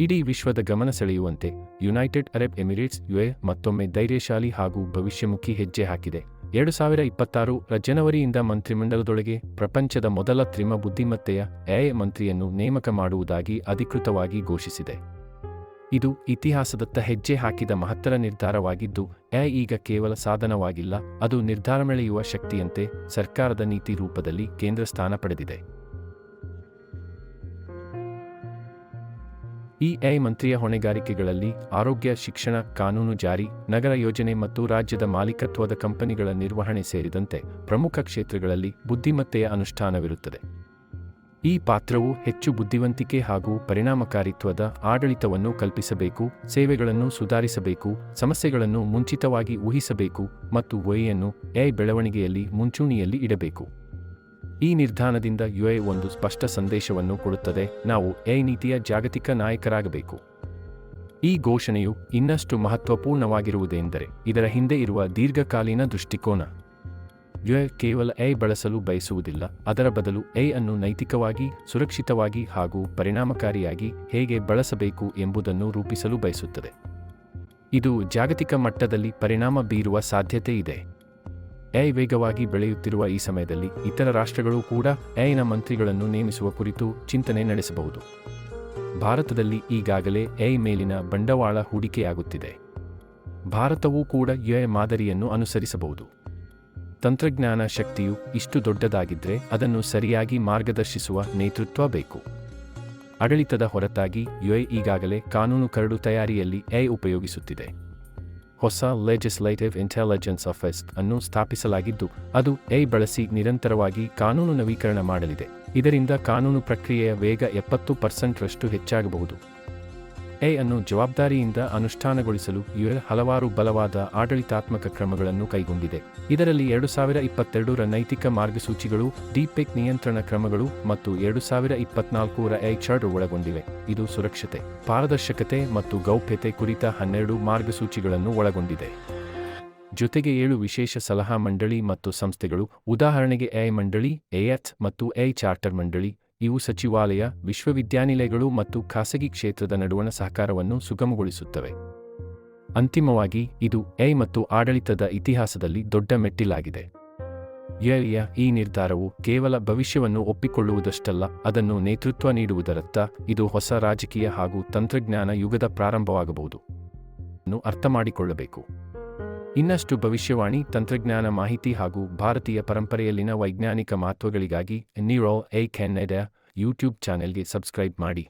ಇಡೀ ವಿಶ್ವದ ಗಮನ ಸೆಳೆಯುವಂತೆ United Arab Emirates U A ಮತ್ತೊಮ್ಮೆ ಧೈರ್ಯಶಾಲಿ ಹಾಗೂ ಭವಿಷ್ಯಮುಖಿ ಹೆಜ್ಜೆ ಹಾಕಿದೆ. ಎರಡು ಸಾವಿರ ಇಪ್ಪತ್ತಾರು ಜನವರಿಯಿಂದ ಮಂತ್ರಿಮಂಡಲದೊಳಗೆ ಪ್ರಪಂಚದ ಮೊದಲ ತ್ರಿಮ ಬುದ್ಧಿಮತ್ತೆಯ ಎಐ ಮಂತ್ರಿಯನ್ನು ನೇಮಕ ಮಾಡುವುದಾಗಿ ಅಧಿಕೃತವಾಗಿ ಘೋಷಿಸಿದೆ. ಇದು ಇತಿಹಾಸದತ್ತ ಹೆಜ್ಜೆ ಹಾಕಿದ ಮಹತ್ತರ ನಿರ್ಧಾರವಾಗಿದ್ದು ಎ ಈಗ ಕೇವಲ ಸಾಧನವಾಗಿಲ್ಲ, ಅದು ನಿರ್ಧಾರಮೆಳೆಯುವ ಶಕ್ತಿಯಂತೆ ಸರ್ಕಾರದ ನೀತಿ ರೂಪದಲ್ಲಿ ಕೇಂದ್ರ ಸ್ಥಾನ ಪಡೆದಿದೆ. ಎಐ ಮಂತ್ರಿಯ ಹೊಣೆಗಾರಿಕೆಗಳಲ್ಲಿ ಆರೋಗ್ಯ, ಶಿಕ್ಷಣ, ಕಾನೂನು ಜಾರಿ, ನಗರ ಯೋಜನೆ ಮತ್ತು ರಾಜ್ಯದ ಮಾಲೀಕತ್ವದ ಕಂಪನಿಗಳ ನಿರ್ವಹಣೆ ಸೇರಿದಂತೆ ಪ್ರಮುಖ ಕ್ಷೇತ್ರಗಳಲ್ಲಿ ಬುದ್ಧಿಮತ್ತೆಯ ಅನುಷ್ಠಾನವಿರುತ್ತದೆ. ಈ ಪಾತ್ರವು ಹೆಚ್ಚು ಬುದ್ಧಿವಂತಿಕೆ ಹಾಗೂ ಪರಿಣಾಮಕಾರಿತ್ವದ ಆಡಳಿತವನ್ನು ಕಲ್ಪಿಸಬೇಕು, ಸೇವೆಗಳನ್ನು ಸುಧಾರಿಸಬೇಕು, ಸಮಸ್ಯೆಗಳನ್ನು ಮುಂಚಿತವಾಗಿ ಊಹಿಸಬೇಕು ಮತ್ತು ಒಯನ್ನು ಎ ಬೆಳವಣಿಗೆಯಲ್ಲಿ ಮುಂಚೂಣಿಯಲ್ಲಿ ಇಡಬೇಕು. ಈ ನಿರ್ಧಾರದಿಂದ ಯುಎ ಒಂದು ಸ್ಪಷ್ಟ ಸಂದೇಶವನ್ನು ಕೊಡುತ್ತದೆ, ನಾವು ಎ ನೀತಿಯ ಜಾಗತಿಕ ನಾಯಕರಾಗಬೇಕು. ಈ ಘೋಷಣೆಯು ಇನ್ನಷ್ಟು ಮಹತ್ವಪೂರ್ಣವಾಗಿರುವುದೆಂದರೆ ಇದರ ಹಿಂದೆ ಇರುವ ದೀರ್ಘಕಾಲೀನ ದೃಷ್ಟಿಕೋನ. ಯುಎ ಕೇವಲ ಎ ಬಳಸಲು ಬಯಸುವುದಿಲ್ಲ, ಅದರ ಬದಲು ಎ ಅನ್ನು ನೈತಿಕವಾಗಿ, ಸುರಕ್ಷಿತವಾಗಿ ಹಾಗೂ ಪರಿಣಾಮಕಾರಿಯಾಗಿ ಹೇಗೆ ಬಳಸಬೇಕು ಎಂಬುದನ್ನು ರೂಪಿಸಲು ಬಯಸುತ್ತದೆ. ಇದು ಜಾಗತಿಕ ಮಟ್ಟದಲ್ಲಿ ಪರಿಣಾಮ ಬೀರುವ ಸಾಧ್ಯತೆ ಇದೆ. ಎಐ ವೇಗವಾಗಿ ಬೆಳೆಯುತ್ತಿರುವ ಈ ಸಮಯದಲ್ಲಿ ಇತರ ರಾಷ್ಟ್ರಗಳು ಕೂಡ ಎಐನ ಮಂತ್ರಿಗಳನ್ನು ನೇಮಿಸುವ ಕುರಿತು ಚಿಂತನೆ ನಡೆಸಬಹುದು. ಭಾರತದಲ್ಲಿ ಈಗಾಗಲೇ ಎಐ ಮೇಲಿನ ಬಂಡವಾಳ ಹೂಡಿಕೆಯಾಗುತ್ತಿದೆ. ಭಾರತವೂ ಕೂಡ ಯುಎ ಮಾದರಿಯನ್ನು ಅನುಸರಿಸಬಹುದು. ತಂತ್ರಜ್ಞಾನ ಶಕ್ತಿಯು ಇಷ್ಟು ದೊಡ್ಡದಾಗಿದ್ದರೆ ಅದನ್ನು ಸರಿಯಾಗಿ ಮಾರ್ಗದರ್ಶಿಸುವ ನೇತೃತ್ವ ಬೇಕು. ಆಡಳಿತದ ಹೊರತಾಗಿ ಯುಎ ಈಗಾಗಲೇ ಕಾನೂನು ಕರಡು ತಯಾರಿಯಲ್ಲಿ ಎಐ ಉಪಯೋಗಿಸುತ್ತಿದೆ. ಹೊಸ ಲೆಜಿಸ್ಲೇಟಿವ್ ಇಂಟೆಲಿಜೆನ್ಸ್ ಆಫೀಸ್ ಅನ್ನು ಸ್ಥಾಪಿಸಲಾಗಿದ್ದು, ಅದು ಎಐ ಬಳಸಿ ನಿರಂತರವಾಗಿ ಕಾನೂನು ನವೀಕರಣ ಮಾಡಲಿದೆ. ಇದರಿಂದ ಕಾನೂನು ಪ್ರಕ್ರಿಯೆಯ ವೇಗ ಎಪ್ಪತ್ತು ಪರ್ಸೆಂಟ್ರಷ್ಟು ಹೆಚ್ಚಾಗಬಹುದು. ಎ ಅನ್ನು ಜವಾಬ್ದಾರಿಯಿಂದ ಅನುಷ್ಠಾನಗೊಳಿಸಲು ಯುಎಲ್ ಹಲವಾರು ಬಲವಾದ ಆಡಳಿತಾತ್ಮಕ ಕ್ರಮಗಳನ್ನು ಕೈಗೊಂಡಿದೆ. ಇದರಲ್ಲಿ ಎರಡು ಸಾವಿರ ಇಪ್ಪತ್ತೆರಡರ ನೈತಿಕ ಮಾರ್ಗಸೂಚಿಗಳು, ಡಿಪೆಕ್ ನಿಯಂತ್ರಣ ಕ್ರಮಗಳು ಮತ್ತು ಎರಡು ಸಾವಿರ ಇಪ್ಪತ್ನಾಲ್ಕರ ಐ ಚಾರ್ಡ್ ಒಳಗೊಂಡಿವೆ. ಇದು ಸುರಕ್ಷತೆ, ಪಾರದರ್ಶಕತೆ ಮತ್ತು ಗೌಪ್ಯತೆ ಕುರಿತ ಹನ್ನೆರಡು ಮಾರ್ಗಸೂಚಿಗಳನ್ನು ಒಳಗೊಂಡಿದೆ. ಜೊತೆಗೆ ಏಳು ವಿಶೇಷ ಸಲಹಾ ಮಂಡಳಿ ಮತ್ತು ಸಂಸ್ಥೆಗಳು, ಉದಾಹರಣೆಗೆ ಎ ಮಂಡಳಿ ಎಎಚ್ ಮತ್ತು ಎ ಚಾರ್ಟರ್ ಮಂಡಳಿ ಇವು ಸಚಿವಾಲಯ, ವಿಶ್ವವಿದ್ಯಾನಿಲಯಗಳು ಮತ್ತು ಖಾಸಗಿ ಕ್ಷೇತ್ರದ ನಡುವಣ ಸಹಕಾರವನ್ನು ಸುಗಮಗೊಳಿಸುತ್ತವೆ. ಅಂತಿಮವಾಗಿ, ಇದು ಎ ಮತ್ತು ಆಡಳಿತದ ಇತಿಹಾಸದಲ್ಲಿ ದೊಡ್ಡ ಮೆಟ್ಟಿಲಾಗಿದೆ. ಯ ಈ ನಿರ್ಧಾರವು ಕೇವಲ ಭವಿಷ್ಯವನ್ನು ಒಪ್ಪಿಕೊಳ್ಳುವುದಷ್ಟಲ್ಲ, ಅದನ್ನು ನೇತೃತ್ವ ನೀಡುವುದರತ್ತ ಇದು ಹೊಸ ರಾಜಕೀಯ ಹಾಗೂ ತಂತ್ರಜ್ಞಾನ ಯುಗದ ಪ್ರಾರಂಭವಾಗಬಹುದು. ಅರ್ಥಮಾಡಿಕೊಳ್ಳಬೇಕು. ಇನ್ನಷ್ಟು ಭವಿಷ್ಯವಾಣಿ, ತಂತ್ರಜ್ಞಾನ ಮಾಹಿತಿ ಹಾಗೂ ಭಾರತೀಯ ಪರಂಪರೆಯಲ್ಲಿನ ವೈಜ್ಞಾನಿಕ ಮಹತ್ವಗಳಿಗಾಗಿ ನೀರೋ ಎ ಕೆನ್ನೆಡ ಯೂಟ್ಯೂಬ್ ಚಾನೆಲ್ಗೆ ಸಬ್ಸ್ಕ್ರೈಬ್ ಮಾಡಿ.